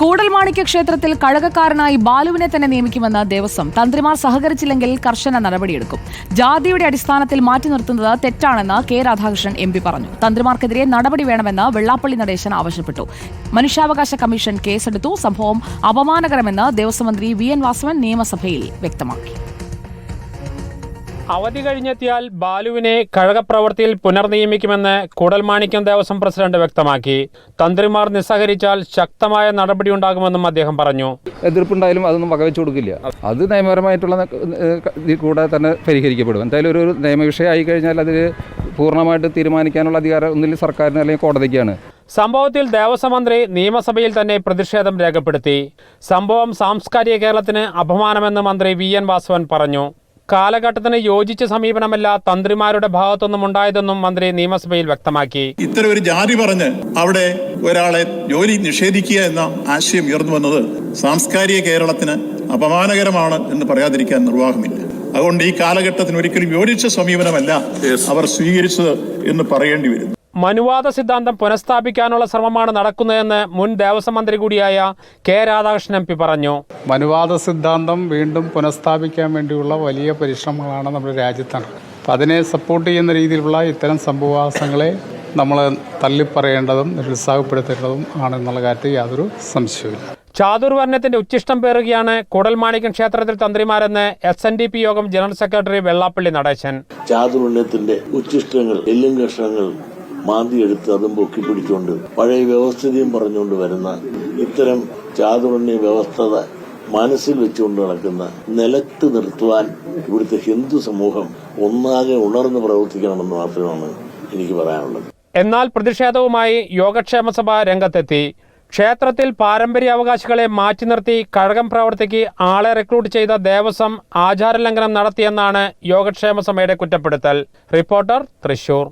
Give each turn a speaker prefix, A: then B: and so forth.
A: കൂടൽമാണിക്യ ക്ഷേത്രത്തിൽ കഴകക്കാരനായി ബാലുവിനെ തന്നെ നിയമിക്കുമെന്ന് ദേവസ്വം. തന്ത്രിമാർ സഹകരിച്ചില്ലെങ്കിൽ കർശന നടപടിയെടുക്കും. ജാതിയുടെ അടിസ്ഥാനത്തിൽ മാറ്റി നിർത്തുന്നത് തെറ്റാണെന്ന് കെ രാധാകൃഷ്ണൻ എം പറഞ്ഞു. തന്ത്രിമാർക്കെതിരെ നടപടി വേണമെന്ന് വെള്ളാപ്പള്ളി നടേശൻ ആവശ്യപ്പെട്ടു. മനുഷ്യാവകാശ കമ്മീഷൻ കേസെടുത്തു. സംഭവം അപമാനകരമെന്ന് ദേവസ്വം മന്ത്രി വി എൻ വാസവൻ നിയമസഭയിൽ വ്യക്തമാക്കി.
B: അവധി കഴിഞ്ഞെത്തിയാൽ ബാലുവിനെ കഴകപ്രവൃത്തിയിൽ പുനർനിയമിക്കുമെന്ന് കൂടൽമാണിക്യം ദേവസ്വം പ്രസിഡന്റ് വ്യക്തമാക്കി. തന്ത്രിമാർ നിസ്സഹരിച്ചാൽ ശക്തമായ നടപടി ഉണ്ടാകുമെന്നും അദ്ദേഹം പറഞ്ഞു.
C: എതിർപ്പുണ്ടായാലും അതൊന്നും വകവെച്ചു കൊടുക്കില്ല. അത് നിയമപരമായിട്ടുള്ള കൂടെ തന്നെ പരിഹരിക്കപ്പെടും. എന്തായാലും ഒരു നിയമവിഷയമായി കഴിഞ്ഞാൽ അതിൽ പൂർണമായിട്ട് തീരുമാനിക്കാനുള്ള അധികാരം ഒന്നിൽ സർക്കാരിന് അല്ലെങ്കിൽ കോടതിക്കാണ്.
B: സംഭവത്തിൽ ദേവസ്വം മന്ത്രി നിയമസഭയിൽ തന്നെ പ്രതിഷേധം രേഖപ്പെടുത്തി. സംഭവം സാംസ്കാരിക കേരളത്തിന് അപമാനമെന്ന് മന്ത്രി വി എൻ വാസവൻ പറഞ്ഞു. കാലഘട്ടത്തിന് യോജിച്ച സമീപനമല്ല തന്ത്രിമാരുടെ ഭാഗത്തൊന്നും ഉണ്ടായതെന്നും മന്ത്രി നിയമസഭയിൽ വ്യക്തമാക്കി.
D: ഇത്തരം ഒരു ജാതി പറഞ്ഞ് അവിടെ ഒരാളെ ജോലി നിഷേധിക്കുക എന്ന ആശയം ഉയർന്നു വന്നത് സാംസ്കാരിക കേരളത്തിന് അപമാനകരമാണ് എന്ന് പറയാതിരിക്കാൻ നിർവാഹമില്ല. അതുകൊണ്ട് ഈ കാലഘട്ടത്തിന് ഒരിക്കലും യോജിച്ച സമീപനമല്ല അവർ സ്വീകരിച്ചത് എന്ന് പറയേണ്ടി വരുന്നു
B: മനുവാദ സിദ്ധാന്തം പുനഃസ്ഥാപിക്കാനുള്ള ശ്രമമാണ് നടക്കുന്നതെന്ന് മുൻ ദേവസ്വം മന്ത്രി കൂടിയായ കെ രാധാകൃഷ്ണൻ എം പി പറഞ്ഞു.
E: മനുവാദ സിദ്ധാന്തം വീണ്ടും പുനഃസ്ഥാപിക്കാൻ വേണ്ടിയുള്ള വലിയ പരിശ്രമങ്ങളാണ് നമ്മുടെ രാജ്യത്ത് അപ്പം അതിനെ സപ്പോർട്ട് ചെയ്യുന്ന രീതിയിലുള്ള ഇത്തരം സംഭവവാസങ്ങളെ നമ്മൾ തള്ളിപ്പറയേണ്ടതും നിരുത്സാഹപ്പെടുത്തേണ്ടതും ആണെന്നുള്ള കാര്യത്തിൽ യാതൊരു സംശയവുമില്ല.
B: ചാതുർവർണത്തിന്റെ ഉച്ചിഷ്ടം പേറുകയാണ് കൂടൽമാണിക്യം ക്ഷേത്രത്തിൽ തന്ത്രിമാരെന്ന് എസ് എൻ ഡി പി യോഗം ജനറൽ സെക്രട്ടറി വെള്ളാപ്പള്ളി നടേശൻ.
F: ചാതുർവർണത്തിന്റെ ഉച്ചിഷ്ടങ്ങൾ എല്ലും കഷ്ണങ്ങൾ മാന്തിയെടുത്ത് അതും പൊക്കി പിടിച്ചുകൊണ്ട് പഴയ വ്യവസ്ഥിതിയും പറഞ്ഞുകൊണ്ട് വരുന്ന ഇത്തരം ചാതുർണ്യ വ്യവസ്ഥത മനസ്സിൽ വെച്ചുകൊണ്ട് നടക്കുന്ന നിലത്ത് നിർത്തുവാൻ ഇവിടുത്തെ ഹിന്ദു സമൂഹം ഒന്നാകെ ഉണർന്ന് പ്രവർത്തിക്കണമെന്ന് മാത്രമാണ് എനിക്ക് പറയാനുള്ളത്.
B: എന്നാൽ പ്രതിഷേധവുമായി യോഗക്ഷേമ സഭ രംഗത്തെത്തി. ക്ഷേത്രത്തിൽ പാരമ്പര്യാവകാശികളെ മാറ്റി നിർത്തി കഴകം പ്രവർത്തിക്ക് ആളെ റിക്രൂട്ട് ചെയ്ത ദേവസ്വം ആചാരലംഘനം നടത്തിയെന്നാണ് യോഗക്ഷേമ സഭയുടെ കുറ്റപ്പെടുത്തൽ. റിപ്പോർട്ടർ തൃശൂർ.